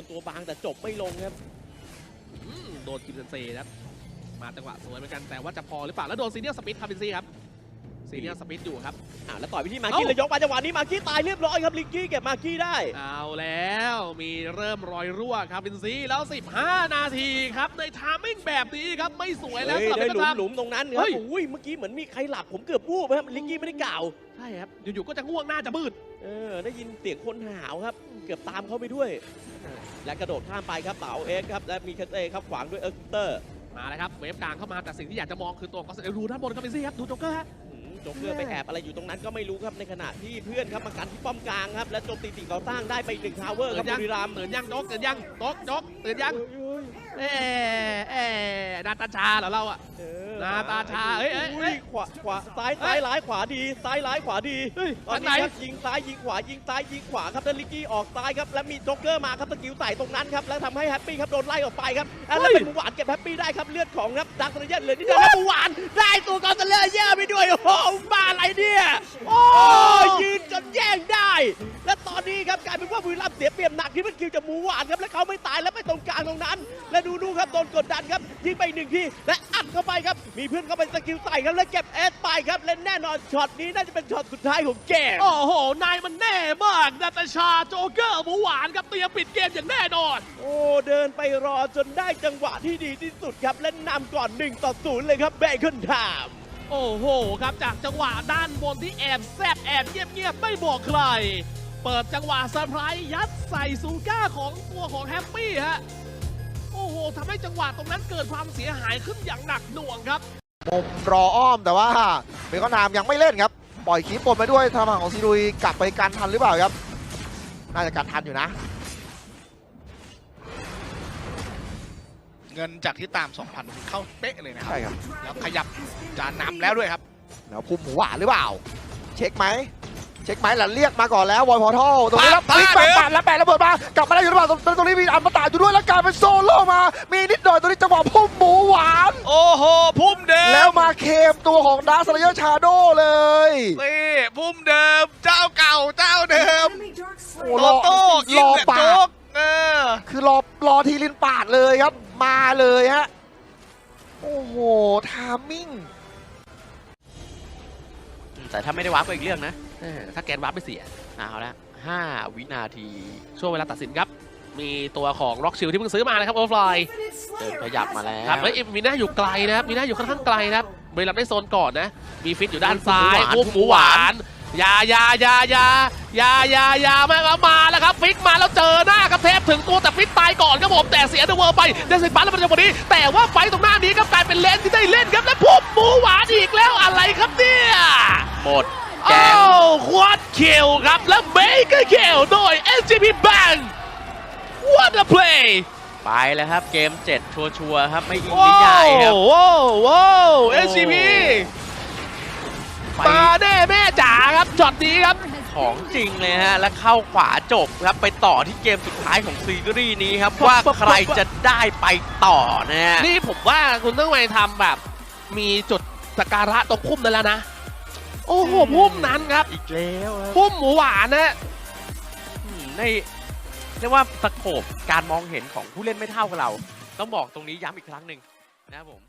นตัวบางแต่จบไม่ลงครับโดนกิมเซนเซครับมาจังหวะสวยเหมือนกันแต่ว่าจะพอหรือเปล่าแล้วโดนซีเนียลสปิดครับเป็นซี่ครับ ซีเนียลสปิดอยู่ครับอ่าแล้วต่อยไปที่มาร์กี้เอ้าเลยยกมาจังหวะนี้มาร์กี้ตายเรียบร้อยครับลิงกี้เก็บมาร์กี้ได้ เอาแล้วมีเริ่มรอยรั่วครับเป็นซี่แล้ว 15 นาทีครับในทามมิ่งแบบนี้ครับไม่สวยแล้วเฮ้ยสำหรับได้เบหลุคมอนหลุมตรงนั้นคเฮ้รับยอุ้ยเมื่อกี้เหมือนมีใครหลับผมเกือบวูบครับลิงกี้ไม่ได้กล่าวใช่ครับอยู่ๆก็จะง่วงหน้าจะมืดเออได้ยินเสียงคนหาวครับ เกือบตามเข้าไปด้วย และกระโดดข้ามไปครับเต๋าเอ็กซ์ครับและมีเคเต้ครับขวางด้วยเอิร์กเตอร์มาแล้วครับเวฟกลางเข้ามาแต่สิ่งที่อยากจะมองคือตัวก็ดูด้านบนครับเป็นซี่ครับดูโจ๊กเกอร์ฮะหืม โจ๊กเกอร์ไปแอบอะไรอยู่ตรงนั้นก็ไม่รู้ครับในขณะที่เพื่อนครับมากันที่ป้อมกลางครับ และโจมตีสิ่งก่อสร้างได้ไปอีกหนึ่งทาวเวอร์ครับตื่นยังบุรีรัมย์ตื่นยังโจ๊กตื่นยังโจ๊กโจ๊กตื่นยังเอ้ยเอ๊ะเอ๊ะนาตาชาเหรอเราอะเออห น้าตาชาเอ้ยเอ้ยเอ้ย ขวาขวาซ้ายซ้ายร้ายขวาดี ซ้ายร้ายขวาดีเฮ้ยตอนอันไหนนี้ครับยิงซ้ายยิงขวายิงซ้ายยิงขวาครับแล้วลิกกี้ออกซ้ายครับแล้วมีโจ๊กเกอร์มาครับสกิลใส่ตรงนั้นครับแล้วทำให้แฮปปี้ครับโดนไล่ออกไปครับแล้วเป็นหมูหวานเก็บแฮปปี้ได้ครับเลือดของครับดักสเลเยอร์เหลือนิดเดียวแล้วหมูหวานได้ตัวกอนสเลเยอร์ไปด้วยโอ้โหบ้าอะไรเนี่ยโอ้ยืนจนแย่งได้ และตอนนี้ครับกลายเป็นว่าบุรีรัมย์เสียเปรียบหนักที่มันคิวจากหมูหวานครับและเขาไม่ตายแล้วไปตรงกลางตรงนั้น และดูดูครับโดนกดดันครับยิงไปหนึ่งทีและอัดเข้าไปครับมีเพื่อนเข้าไปสกิลใส่ครับและเก็บเอสไปครับและแน่นอนช็อตนี้น่าจะเป็นช็อตสุดท้ายของเกมโอ้โห นายมันแน่มากนาตาชาโจ๊กเกอร์หมูหวานครับเตรียมปิดเกมอย่างแน่นอน โอ้เดินไปรอจนได้จังหวะที่ดีที่สุดครับและนำก่อน1ต่อ0เลยครับเบคอนไทม์โอ้โหครับจากจังหวะด้านบนที่แอบแซบแอบเงียบๆไม่บอกใคร เปิดจังหวะเซอร์ไพรส์ยัดใส่ซูก้าของตัวของแฮปปี้ฮะ โอ้โหทำให้จังหวะตรงนั้นเกิดความเสียหายขึ้นอย่างหนักหน่วงครับมุมรออ้อมแต่ว่าเบคอนนามยังไม่เล่นครับ ปล่อยคีปปนไปด้วยทางฝั่งของซีรุยกลับไปการทันหรือเปล่าครับ น่าจะการทันอยู่นะ เงินจากที่ตาม 2,000เข้าเป๊ะเลยนะครับใช่ครับ แล้วขยับจานนำแล้วด้วยครับ แล้วภูมิหมูหวานหรือเปล่า เช็คไหมเช็คไหมหลันเรียกมาก่อนแล้ววอยพอทัลตรงนี้แล้วปาดพลิกแปปาดดปาดแล้วแปดระเบิดมากลับมาได้อยู่หรือเปล่าตรงตรงนี้มีอัมตะอยู่ด้วยแล้วกลายเป็นโซโล่มา มีนิดหน่อยตรงนี้จังหวะพุ่มหมูหวาน โอ้โหพุ่มเดิมแล้วมาเคมตัวของดาร์สเลเยอร์ชาโดเลยนี่พุ่มเดิมเจ้าเก่าเจ้าเดิมโอ้โตรอโต้ยิงรอแบบปาโจ๊ดกเออคือรอรอทีลินปาดเลยครับ มาเลยฮะโอ้โหทามมิ่ง แต่ถ้าไม่ได้วาร์ปก็อีกเรื่องนะเออถ้าแกนวับไม่เสียเอาละ5วินาที ช่วงเวลาตัดสินครับ มีตัวของร็อกชิลที่เพิ่งซื้อมานะครับโอเวอร์ฟลายเดินขยับมาแล้วครับเฮ้ยมีหน้าอยู่ไกลนะครับมีหน้าอยู่ค่อนข้างไกลนะครับบริลัมย์ได้โซนก่อนนะ มีฟิตอยู่ด้านซ้ายอุ้มหมูหวานอยาอยาอยาอยาอยาอยาอยามาแล้วมาแล้วครับ ฟิกมาแล้วเจอหน้ากับเทปถึงตัวแต่ฟิตตายก่อนครับผมแต่เสียเดอะเวิร์ไปได้สิบบัตแล้วมันจะวันนี้ แต่ว่าไฟตรงหน้านี้ครับกลายเป็นเลนที่ได้เล่นครับและพุ่มหมูหวานอีกแล้วอะไรครับเนี่ย หมดโอ้ควอดคิลครับ และเบเกอร์คิลโดย SGP Bank What a play ไปแล้วครับเกม 7 ชัวร์ๆครับ ไม่ยิงว้านิยายครับวว้าวว้าวโอ้ SCP ไปมาแน่แม่จ๋าครับช็อตนี้ครับ ของจริงเลยฮะ แล้วเข้าขวาจบครับ ไปต่อที่เกมสุดท้ายของซีรีส์นี้ครับ ว่าใครจะได้ไปต่อนะฮะนี่ผมว่าคุณต้องไปทำแบบ มีจุดสักการะตรงพุ่มนั้นแล้วนะ โอ้โหพุ่มนั้นครับ อีกแล้วครับพุ่มหมูหวานนะอืมในเรียกว่าสโคปการมองเห็นของผู้เล่นไม่เท่ากับเรา ต้องบอกตรงนี้ย้ำอีกครั้งหนึ่งนะครับผม